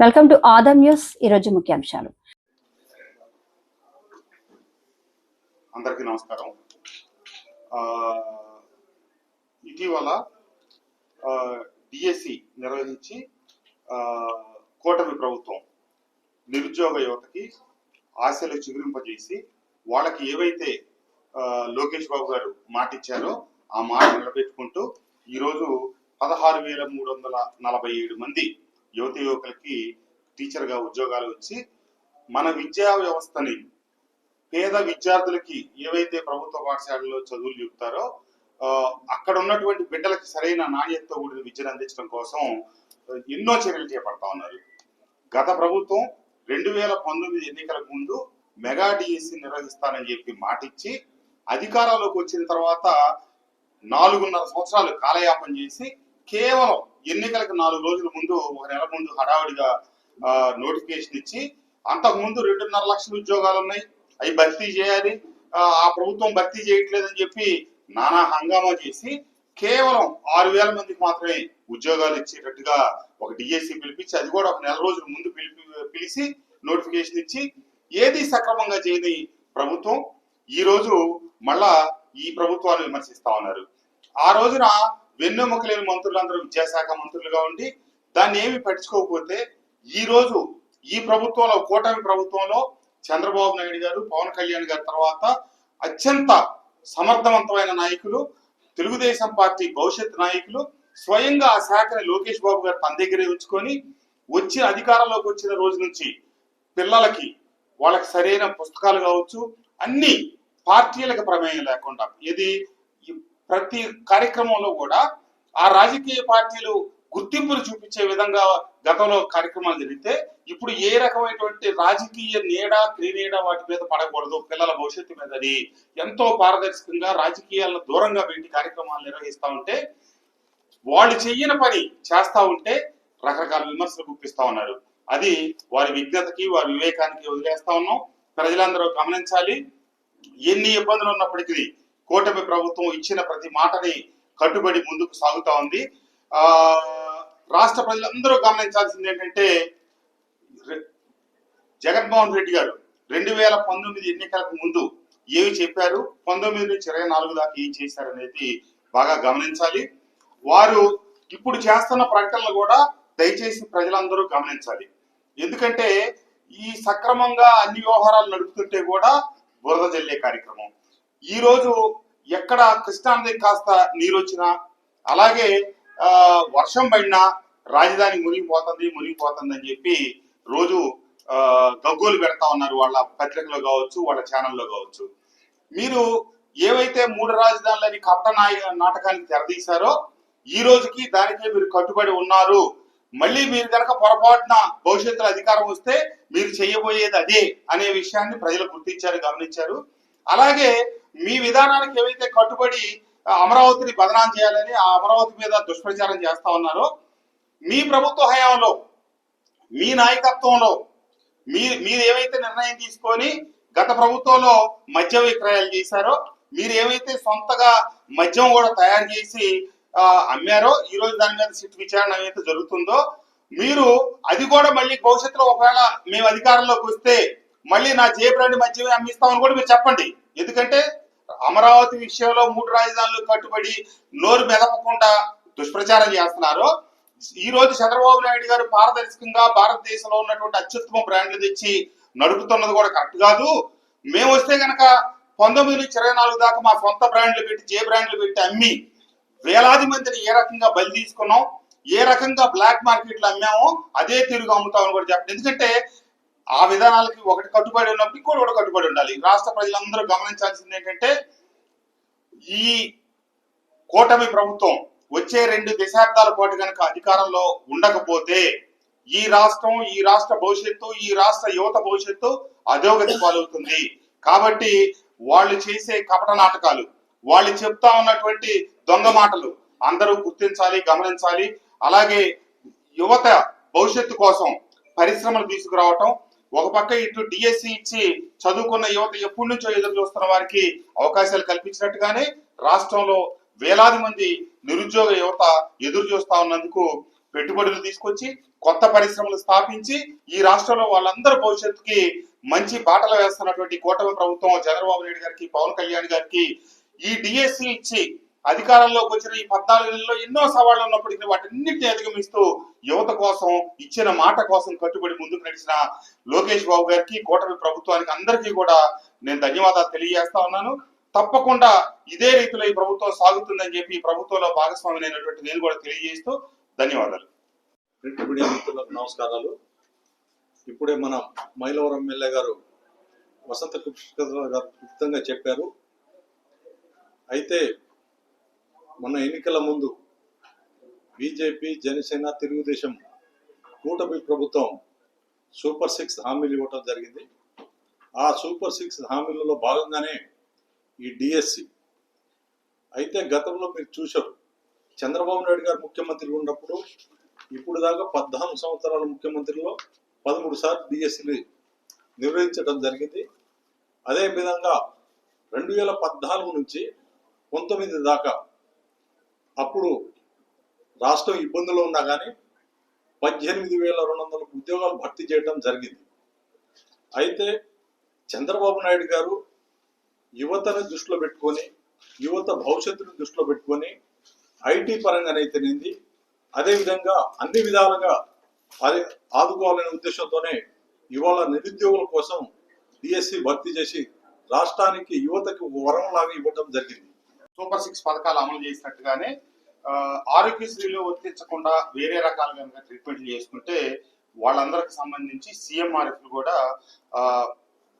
Welcome to Adam news ఈరోజు ముఖ్యాంశాలు. అందరికీ నమస్కారం. ఆ, ఇటీవల డిఎస్సి నిర్వహించి ఆ, కూటమి ప్రభుత్వం నిరుద్యోగ యువతకి ఆశలు చిగురింపజేసి వాళ్ళకి ఏవైతే లోకేష్ బాబు గారు మాట ఇచ్చారో ఆ మాట నిలబెట్టుకుంటూ ఈరోజు పదహారు వేల మూడు వందల నలభై ఏడు మంది యువత యువకులకి టీచర్గా ఉద్యోగాలు వచ్చి మన విద్యా వ్యవస్థని పేద విద్యార్థులకి ఏవైతే ప్రభుత్వ పాఠశాలలో చదువులు చెబుతారో అక్కడ ఉన్నటువంటి బిడ్డలకి సరైన నాణ్యతతో కూడిన విద్యను అందించడం కోసం ఎన్నో చర్యలు చేపడతా ఉన్నారు. గత ప్రభుత్వం రెండు వేల పంతొమ్మిది ఎన్నికలకు ముందు మెగా డిఎస్సి నిర్వహిస్తానని చెప్పి మాటిచ్చి అధికారంలోకి వచ్చిన తర్వాత నాలుగున్నర సంవత్సరాలు కాలయాపన చేసి కేవలం ఎన్నికలకు నాలుగు రోజుల ముందు ఒక నెల ముందు హడావుడిగా నోటిఫికేషన్ ఇచ్చి అంతకుముందు రెండున్నర లక్షల ఉద్యోగాలు ఉన్నాయి. అవి భర్తీ చేయాలి. ఆ ప్రభుత్వం భర్తీ చేయట్లేదని చెప్పి నానా హంగామా చేసి కేవలం ఆరు వేల మందికి మాత్రమే ఉద్యోగాలు ఇచ్చేటట్టుగా ఒక డిఎస్సి పిలిపించి అది కూడా ఒక నెల రోజుల ముందు పిలిపి పిలిచి నోటిఫికేషన్ ఇచ్చి ఏది సక్రమంగా చేయని ప్రభుత్వం ఈ రోజు మళ్ళా ఈ ప్రభుత్వాన్ని విమర్శిస్తా ఉన్నారు. ఆ రోజున వెన్నెముక లేని మంత్రులందరూ విద్యాశాఖ మంత్రులుగా ఉండి దాన్ని ఏమి పట్టించుకోకపోతే ఈ రోజు ఈ ప్రభుత్వంలో కూటమి ప్రభుత్వంలో చంద్రబాబు నాయుడు గారు పవన్ కళ్యాణ్ గారి తర్వాత అత్యంత సమర్థవంతమైన నాయకులు తెలుగుదేశం పార్టీ భవిష్యత్ నాయకులు స్వయంగా ఆ శాఖని లోకేష్ బాబు గారు తన దగ్గరే ఉంచుకొని వచ్చిన అధికారంలోకి వచ్చిన రోజు నుంచి పిల్లలకి వాళ్ళకి సరైన పుస్తకాలు కావచ్చు అన్ని పార్టీలకు ప్రమేయం లేకుండా. ఇది ప్రతి కార్యక్రమంలో కూడా ఆ రాజకీయ పార్టీలు గుర్తింపును చూపించే విధంగా గతంలో కార్యక్రమాలు జరిగితే ఇప్పుడు ఏ రకమైనటువంటి రాజకీయ నీడ క్రీనీడ వాటి మీద పడకూడదు పిల్లల భవిష్యత్తు మీద ఎంతో పారదర్శకంగా రాజకీయాలను దూరంగా పెట్టి కార్యక్రమాలు నిర్వహిస్తా ఉంటే వాళ్ళు చెయ్యని పని చేస్తా ఉంటే రకరకాల విమర్శలు గుప్పిస్తా ఉన్నారు. అది వారి విజ్ఞతకి వారి వివేకానికి వదిలేస్తా ఉన్నాం. ప్రజలందరూ గమనించాలి. ఎన్ని ఇబ్బందులు ఉన్నప్పటికీ కూటమి ప్రభుత్వం ఇచ్చిన ప్రతి మాటని కట్టుబడి ముందుకు సాగుతా ఉంది. ఆ రాష్ట్ర ప్రజలందరూ గమనించాల్సింది ఏంటంటే జగన్మోహన్ రెడ్డి గారు రెండు వేల పంతొమ్మిది ఎన్నికలకు ముందు ఏమి చెప్పారు? పంతొమ్మిది నుంచి ఇరవై నాలుగు దాకా ఏం చేశారు అనేది బాగా గమనించాలి. వారు ఇప్పుడు చేస్తున్న ప్రకటనలు కూడా దయచేసి ప్రజలందరూ గమనించాలి. ఎందుకంటే ఈ సక్రమంగా అన్ని వ్యవహారాలు నడుపుతుంటే కూడా బురద జల్లే కార్యక్రమం. ఈ రోజు ఎక్కడ కృష్ణా కాస్త నీరు వచ్చినా అలాగే ఆ, వర్షం పడినా రాజధాని మునిగిపోతుంది మునిగిపోతుంది అని చెప్పి రోజు గగ్గోలు పెడతా ఉన్నారు వాళ్ళ పత్రికలో కావచ్చు వాళ్ళ ఛానల్లో కావచ్చు. మీరు ఏవైతే మూడు రాజధానులని కప్ట నాటకానికి తెరదీశారో ఈ రోజుకి దానికే మీరు కట్టుబడి ఉన్నారు. మళ్ళీ మీరు కనుక పొరపాటున భవిష్యత్తులో అధికారం వస్తే మీరు చేయబోయేది అదే అనే విషయాన్ని ప్రజలు గుర్తించారు గమనించారు. అలాగే మీ విధానానికి ఏవైతే కట్టుబడి అమరావతిని బదనాం చేయాలని ఆ అమరావతి మీద దుష్ప్రచారం చేస్తా ఉన్నారో మీ ప్రభుత్వ హయాంలో మీ నాయకత్వంలో మీ మీరు ఏవైతే నిర్ణయం తీసుకొని గత ప్రభుత్వంలో మద్యం విక్రయాలు చేశారో మీరు ఏవైతే సొంతగా మద్యం కూడా తయారు చేసి అమ్మారో ఈ రోజు దాని మీద సిట్ విచారణ ఏదైతే జరుగుతుందో మీరు అది కూడా మళ్ళీ భవిష్యత్తులో ఒకవేళ మేము అధికారంలోకి వస్తే మళ్ళీ నా జే బ్రాండ్ మద్యమే అమ్మిస్తామని కూడా మీరు చెప్పండి. ఎందుకంటే అమరావతి విషయంలో మూడు రాజధానులు కట్టుబడి నోరు మెదపకుండా దుష్ప్రచారం చేస్తున్నారు. ఈ రోజు చంద్రబాబు నాయుడు గారు పారదర్శకంగా భారతదేశంలో ఉన్నటువంటి అత్యుత్తమ బ్రాండ్లు తెచ్చి నడుపుతున్నది కూడా కరెక్ట్ కాదు. మేము వస్తే గనక పంతొమ్మిది నుంచి ఇరవై నాలుగు దాకా మా సొంత బ్రాండ్లు పెట్టి జే బ్రాండ్లు పెట్టి అమ్మి వేలాది మందిని ఏ రకంగా బలి తీసుకున్నాం ఏ రకంగా బ్లాక్ మార్కెట్లు అమ్మామో అదే తిరుగు అమ్ముతామని కూడా చెప్పండి ఎందుకంటే ఆ విధానాలకి ఒకటి కట్టుబడి ఉన్నప్పుడు ఇంకోటి కూడా కట్టుబడి ఉండాలి. రాష్ట్ర ప్రజలందరూ గమనించాల్సింది ఏంటంటే ఈ కూటమి ప్రభుత్వం వచ్చే రెండు దశాబ్దాల పాటు కనుక అధికారంలో ఉండకపోతే ఈ రాష్ట్రం ఈ రాష్ట్ర భవిష్యత్తు ఈ రాష్ట్ర యువత భవిష్యత్తు అధోగతి పాలవుతుంది. కాబట్టి వాళ్ళు చేసే కపట నాటకాలు వాళ్ళు చెప్తా ఉన్నటువంటి దొంగ మాటలు అందరూ గుర్తించాలి గమనించాలి. అలాగే యువత భవిష్యత్తు కోసం పరిశ్రమలు తీసుకురావటం ఒక పక్క ఇటు డిఎస్సి ఇచ్చి చదువుకున్న యువత ఎప్పటి నుంచో ఎదురు చూస్తున్న వారికి అవకాశాలు కల్పించినట్టుగానే రాష్ట్రంలో వేలాది మంది నిరుద్యోగ యువత ఎదురు చూస్తా ఉన్నందుకు పెట్టుబడులు తీసుకొచ్చి కొత్త పరిశ్రమలు స్థాపించి ఈ రాష్ట్రంలో వాళ్ళందరి భవిష్యత్తుకి మంచి బాటలు వేస్తున్నటువంటి కూటమి ప్రభుత్వం చంద్రబాబు నాయుడు గారికి పవన్ కళ్యాణ్ గారికి ఈ డిఎస్సి ఇచ్చి అధికారంలోకి వచ్చిన ఈ పద్నాలుగు నెలల్లో ఎన్నో సవాళ్ళు ఉన్నప్పటికీ వాటన్నిటిని అధిగమిస్తూ యువత కోసం ఇచ్చిన మాట కోసం కట్టుబడి ముందుకు నడిచిన లోకేష్ బాబు గారికి కూటమి ప్రభుత్వానికి అందరికీ కూడా నేను ధన్యవాదాలు తెలియజేస్తా ఉన్నాను. తప్పకుండా ఇదే రీతిలో ఈ ప్రభుత్వం సాగుతుందని చెప్పి ఈ ప్రభుత్వంలో భాగస్వామి అయినటువంటి నేను కూడా తెలియజేస్తూ ధన్యవాదాలు. నమస్కారాలు. ఇప్పుడే మన మైలవరం ఎమ్మెల్యే గారు వసంత కృష్ణ గారు క్లుప్తంగా చెప్పారు. అయితే మొన్న ఎన్నికల ముందు బీజేపీ జనసేన తెలుగుదేశం కూటమి ప్రభుత్వం సూపర్ సిక్స్ హామీలు ఇవ్వటం జరిగింది. ఆ సూపర్ సిక్స్ హామీలలో భాగంగానే ఈ డిఎస్సి. అయితే గతంలో మీరు చూశారు చంద్రబాబు నాయుడు గారు ముఖ్యమంత్రి ఉన్నప్పుడు ఇప్పుడు దాకా పద్నాలుగు సంవత్సరాల ముఖ్యమంత్రిలో పదమూడు సార్లు డిఎస్సిని నిర్వహించడం జరిగింది. అదే విధంగా రెండు వేల పద్నాలుగు నుంచి పంతొమ్మిది దాకా అప్పుడు రాష్ట్రం ఇబ్బందులు ఉన్నా కానీ పద్దెనిమిది వేల రెండు వందల ఉద్యోగాలు భర్తీ చేయడం జరిగింది. అయితే చంద్రబాబు నాయుడు గారు యువతను దృష్టిలో పెట్టుకొని యువత భవిష్యత్తును దృష్టిలో పెట్టుకొని ఐటీ పరంగానైతేనేది అదేవిధంగా అన్ని విధాలుగా అది ఆదుకోవాలనే ఉద్దేశంతోనే ఇవాళ నిరుద్యోగుల కోసం డిఎస్సి భర్తీ చేసి రాష్ట్రానికి యువతకు వరం వరంలాగా ఇవ్వడం జరిగింది. సూపర్ సిక్స్ పథకాలు అమలు చేసినట్టుగానే ఆరోగ్యశ్రీలో వర్తించకుండా వేరే రకాలుగా కనుక ట్రీట్మెంట్లు చేసుకుంటే వాళ్ళందరికి సంబంధించి సీఎంఆర్ఎఫ్లు కూడా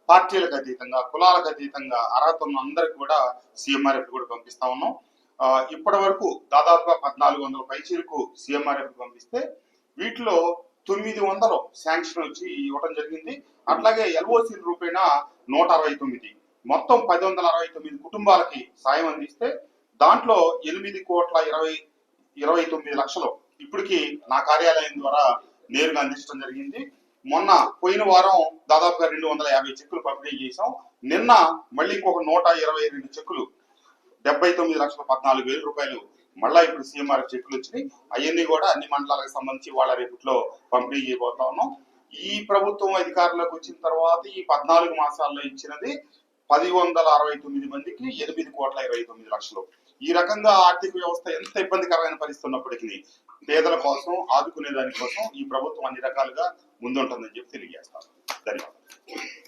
పార్టీలకు అతీతంగా కులాలకు అతీతంగా అర్హత ఉన్న అందరికి కూడా సీఎంఆర్ఎఫ్ కూడా పంపిస్తా ఉన్నాం. ఇప్పటి వరకు దాదాపుగా పద్నాలుగు వందల పైచీలకు సీఎంఆర్ఎఫ్ పంపిస్తే వీటిలో తొమ్మిది వందలు శాంక్షన్ వచ్చి ఇవ్వడం జరిగింది. అట్లాగే ఎల్ఓసి రూపేణా నూట అరవై తొమ్మిది. మొత్తం పది వందల అరవై తొమ్మిది కుటుంబాలకి సాయం అందిస్తే దాంట్లో ఎనిమిది కోట్ల ఇరవై ఇరవై తొమ్మిది లక్షలు ఇప్పటికి నా కార్యాలయం ద్వారా నేరుగా అందించడం జరిగింది. మొన్న పోయిన వారం దాదాపుగా రెండు వందల యాభై చెక్కులు పంపిణీ చేశాం. నిన్న మళ్ళీ ఇంకొక నూట ఇరవై రెండు చెక్కులు డెబ్బై తొమ్మిది లక్షల పద్నాలుగు వేల రూపాయలు మళ్ళా ఇప్పుడు సీఎంఆర్ చెక్కులు వచ్చినాయి. అవన్నీ కూడా అన్ని మండలాలకు సంబంధించి వాళ్ళ రేపట్లో పంపిణీ చేయబోతా ఉన్నాం. ఈ ప్రభుత్వం అధికారంలోకి వచ్చిన తర్వాత ఈ పద్నాలుగు మాసాల్లో ఇచ్చినది పది వందల అరవై తొమ్మిది మందికి ఎనిమిది కోట్ల ఇరవై తొమ్మిది లక్షలు. ఈ రకంగా ఆర్థిక వ్యవస్థ ఎంత ఇబ్బందికరమైన పరిస్థితి ఉన్నప్పటికీ పేదల కోసం ఆదుకునే దానికోసం ఈ ప్రభుత్వం అన్ని రకాలుగా ముందుంటుందని చెప్పి తెలియజేస్తాను. ధన్యవాదాలు.